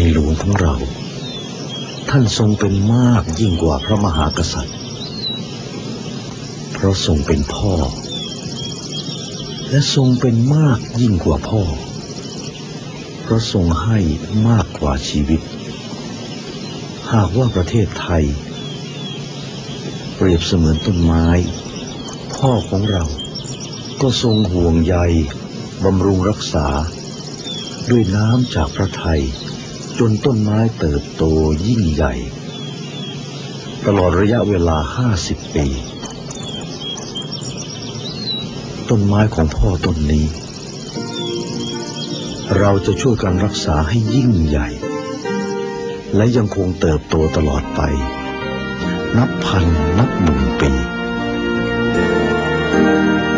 ในหลวงของเรา ท่านทรงเป็นมากยิ่งกว่าพระมหากษัตริย์ เพราะทรงเป็นพ่อ และทรงเป็นมากยิ่งกว่าพ่อ เพราะทรงให้มากกว่าชีวิต หากว่าประเทศไทย เปรียบเสมือนต้นไม้ พ่อของเราก็ทรงห่วงใยบำรุงรักษาด้วยน้ำจากพระไทย จนต้นไม้เติบโตยิ่งใหญ่ ตลอดระยะเวลาห้าสิบปี ต้นไม้ของพ่อต้นนี้ เราจะช่วยกันรักษาให้ยิ่งใหญ่ และยังคงเติบโตตลอดไป นับพันนับหมื่นปีนั่น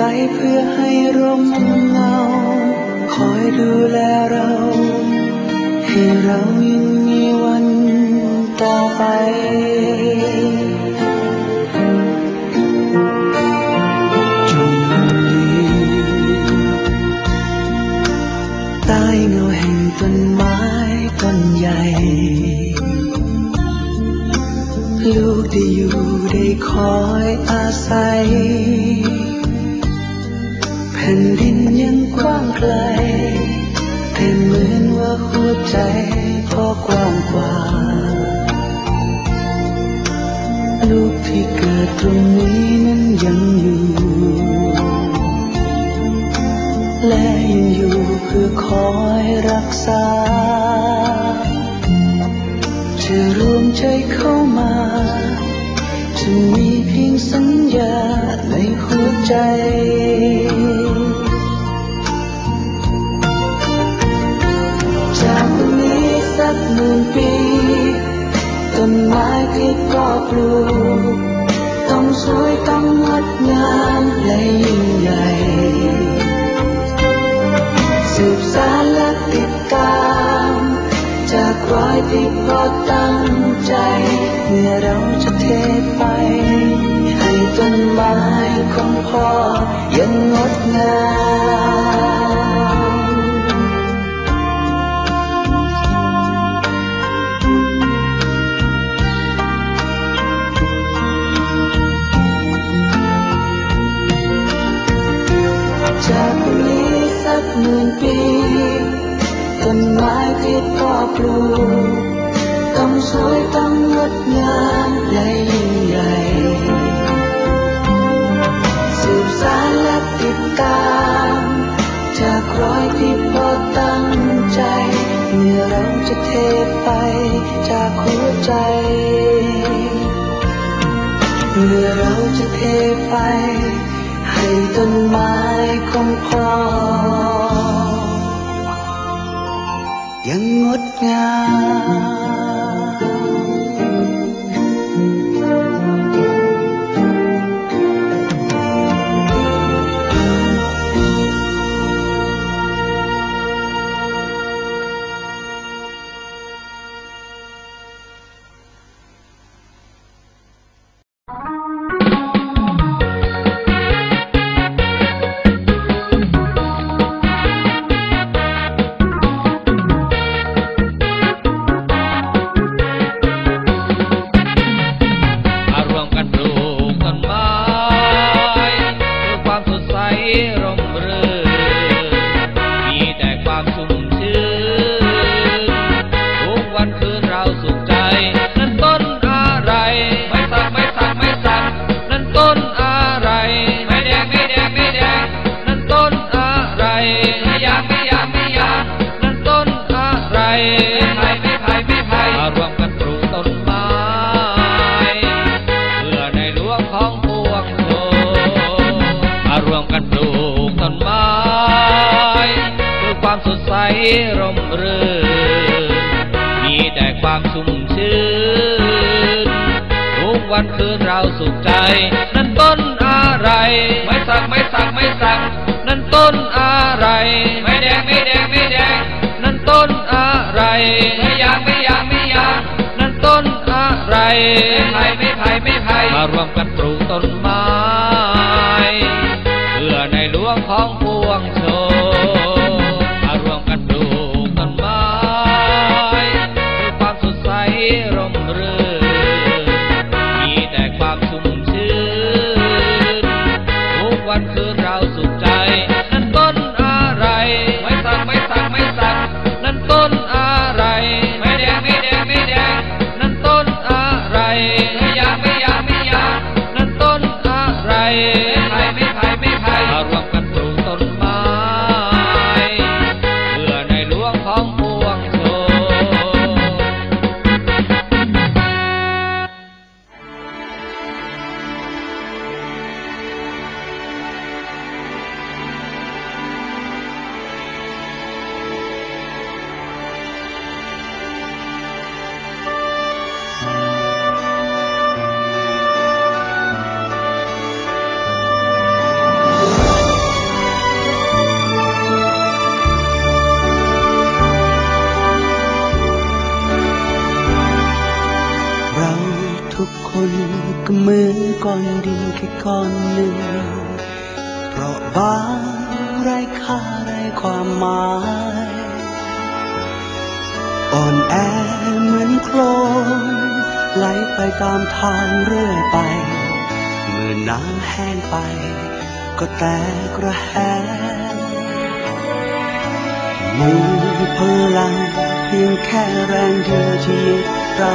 ใบเพื่อให้ร่มเงา คอยดูแลเรา ให้เรายังมีวันต่อไปจงยืนใต้เงาแห่งต้นไม้ต้นใหญ่ ลูกได้อยู่ได้คอยอาศัย ไกลแต่เหมือนว่าหัวใจพ่อกว้างกว่าลูกที่เกิดตรงนี้นั้นยังอยู่ และยังอยู่เพื่อคอยรักษา จะรวมใจเข้ามา จะมีเพียงสัญญาในหัวใจ อยที่พ่อตั้งใจเมื่อเราจะเทไป ให้ต้นไม้ของพ่อยังงดงามจากนี้สักหมื่นปีต้นไม้ที่พ่อปลูก สวยต้องงดงามและยิ่งใหญ่สืบสานและติดตามจากรอยที่พ่อตั้งใจเมื่อเราจะเทไปจากหัวใจเมื่อเราจะเทไป ให้ต้นไม้ของพ่อ สดใสร่มรื่นมีแต่ความชุ่มชื้นทุกวันคืนเราสุขใจ นั่นต้นอะไร ไม่สักไม่สักไม่สัก นั่นต้นอะไร ไม่แดงไม่แดงไม่แดง นั่นต้นอะไรไม่ยางไม่ยางไม่ยางนั่นต้นอะไร ก่อนหนึ่ง เพราะบางไรค่าไรความหมาย อ่อนแอเหมือนโคลนไหลไปตามทางเรื่อยไป เมื่อน้ำแห้งไป ก็แตกระแหงมีพลังเพียงแค่แรงเดียวที่เรา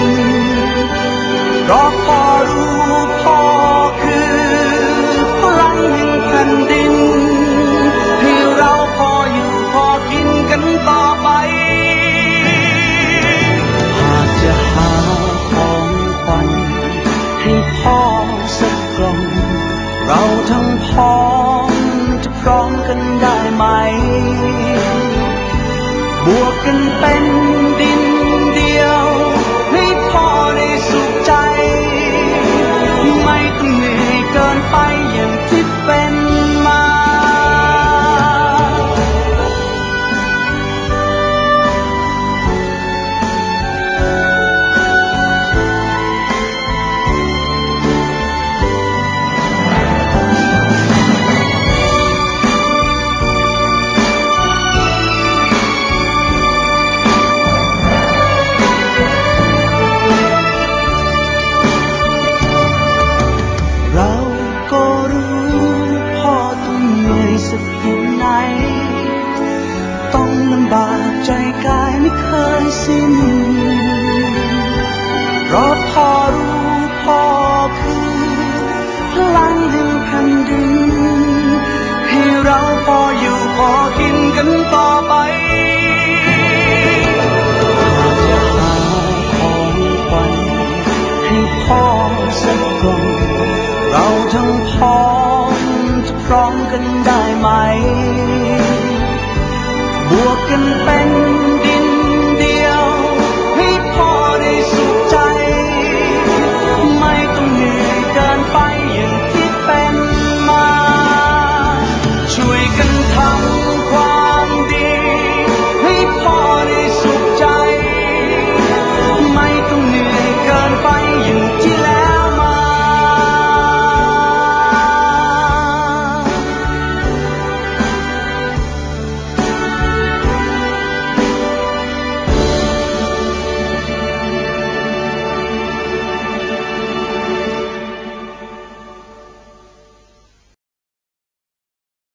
เพราะพ่อรู้พ่อคือพลังแห่งแผ่นดิน ให้เราพออยู่พอกินกันต่อไป หากจะหาของขวัญให้พ่อสักกล่อง เราทั้งพ้องจะพร้อมกันได้ไหม บวกกันเป็นดิน